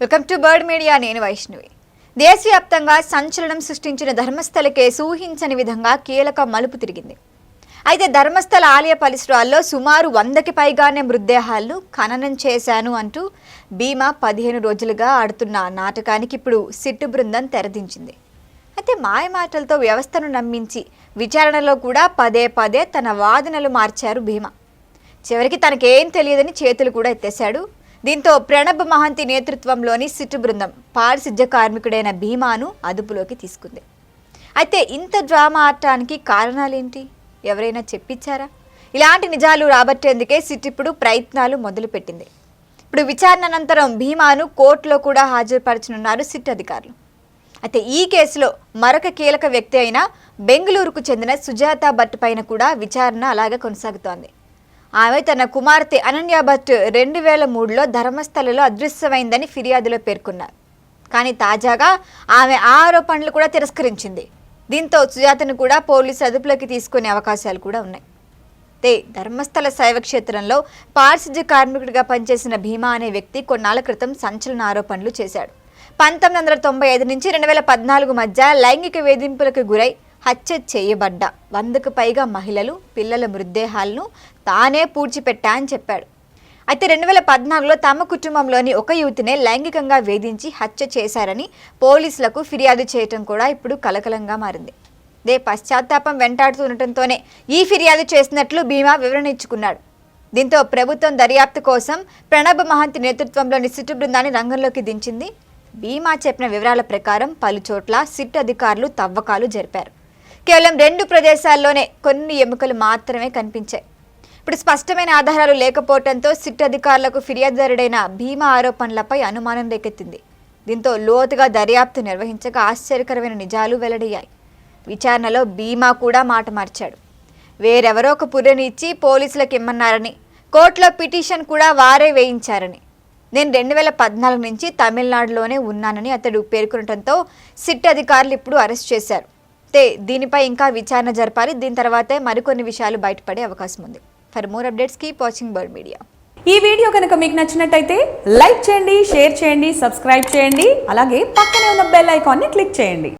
Welcome to bird media నేను వైష్ణవి. దేశవ్యాప్తంగా సంచలనం సృష్టించిన ధర్మస్థల కేసు ఊహించని విధంగా కీలక మలుపు తిరిగింది. అయితే ధర్మస్థల ఆలయ పరిసరాల్లో సుమారు వందకి పైగానే మృతదేహాలను ఖననం చేశాను అంటూ భీమా పదిహేను రోజులుగా ఆడుతున్న నాటకానికి ఇప్పుడు సిట్టు బృందం తెరదించింది. అయితే మాయమాటలతో వ్యవస్థను నమ్మించి విచారణలో కూడా పదే పదే తన వాదనలు మార్చారు భీమా. చివరికి తనకేం తెలియదని చేతులు కూడా ఎత్తేశాడు దీంతో ప్రణబ్ మహంతి నేతృత్వంలోని సిట్టు బృందం పారిశుధ్య కార్మికుడైన భీమాను అదుపులోకి తీసుకుంది. అయితే ఇంత డ్రామా ఆడటానికి కారణాలేంటి? ఎవరైనా చెప్పించారా? ఇలాంటి నిజాలు రాబట్టేందుకే సిట్ ఇప్పుడు ప్రయత్నాలు మొదలుపెట్టింది. ఇప్పుడు విచారణ అనంతరం భీమాను కోర్టులో కూడా హాజరుపరచనున్నారు సిట్ అధికారులు. అయితే ఈ కేసులో మరొక కీలక వ్యక్తి అయిన బెంగళూరుకు చెందిన సుజాత భట్ పైన కూడా విచారణ అలాగే కొనసాగుతోంది. ఆమె తన కుమార్తె అనన్య భట్ రెండు వేల మూడులో ధర్మస్థలలో అదృశ్యమైందని ఫిర్యాదులో పేర్కొన్నారు. కానీ తాజాగా ఆమె ఆ ఆరోపణలు కూడా తిరస్కరించింది. దీంతో సుజాతను కూడా పోలీసు అదుపులోకి తీసుకునే అవకాశాలు కూడా ఉన్నాయి. తే ధర్మస్థల శైవ క్షేత్రంలో పారిశుధ్య కార్మికుడిగా పనిచేసిన భీమా అనే వ్యక్తి కొన్నాళ్ళ క్రితం సంచలన ఆరోపణలు చేశాడు. పంతొమ్మిది వందల తొంభై ఐదు నుంచి రెండు వేల పద్నాలుగు మధ్య లైంగిక వేధింపులకు గురై హత్య చేయబడ్డ. వందకు పైగా మహిళలు పిల్లల మృతదేహాలను తానే పూడ్చిపెట్టా అని చెప్పాడు. అయితే రెండు వేల పద్నాలుగులో తమ కుటుంబంలోని ఒక యువతినే లైంగికంగా వేధించి హత్య చేశారని పోలీసులకు ఫిర్యాదు చేయటం కూడా ఇప్పుడు కలకలంగా మారింది. దే పశ్చాత్తాపం వెంటాడుతూ ఉండటంతోనే ఈ ఫిర్యాదు చేసినట్లు భీమా వివరణ ఇచ్చుకున్నాడు దీంతో ప్రభుత్వం దర్యాప్తు కోసం ప్రణబ్ మహంతి నేతృత్వంలోని సిట్టు బృందాన్ని రంగంలోకి దించింది. భీమా చెప్పిన వివరాల ప్రకారం పలుచోట్ల సిట్ అధికారులు తవ్వకాలు జరిపారు. కేవలం రెండు ప్రదేశాల్లోనే కొన్ని ఎముకలు మాత్రమే కనిపించాయి. ఇప్పుడు స్పష్టమైన ఆధారాలు లేకపోవడంతో సిట్ అధికారులకు ఫిర్యాదుదారుడైన భీమా ఆరోపణలపై అనుమానం రేకెత్తింది. దీంతో లోతుగా దర్యాప్తు నిర్వహించగా ఆశ్చర్యకరమైన నిజాలు వెల్లడయ్యాయి. విచారణలో భీమా కూడా మాట మార్చాడు. వేరెవరో ఒక పుర్రెని ఇచ్చి పోలీసులకు ఇమ్మన్నారని కోర్టులో పిటిషన్ కూడా వారే వేయించారని. నేను రెండు వేల పద్నాలుగు నుంచి తమిళనాడులోనే ఉన్నానని అతడు పేర్కొనడంతో సిట్ అధికారులు ఇప్పుడు అరెస్ట్ చేశారు. అయితే దీనిపై ఇంకా విచారణ జరపాలి. దీని తర్వాతే మరికొన్ని విషయాలు బయటపడే అవకాశం ఉంది. For more updates keep watching Bird Media. ఈ వీడియో కనుక మీకు నచ్చినట్టయితే లైక్ చేయండి షేర్ చేయండి సబ్స్క్రైబ్ చేయండి అలాగే పక్కనే ఉన్న బెల్ ఐకాన్ని క్లిక్ చేయండి.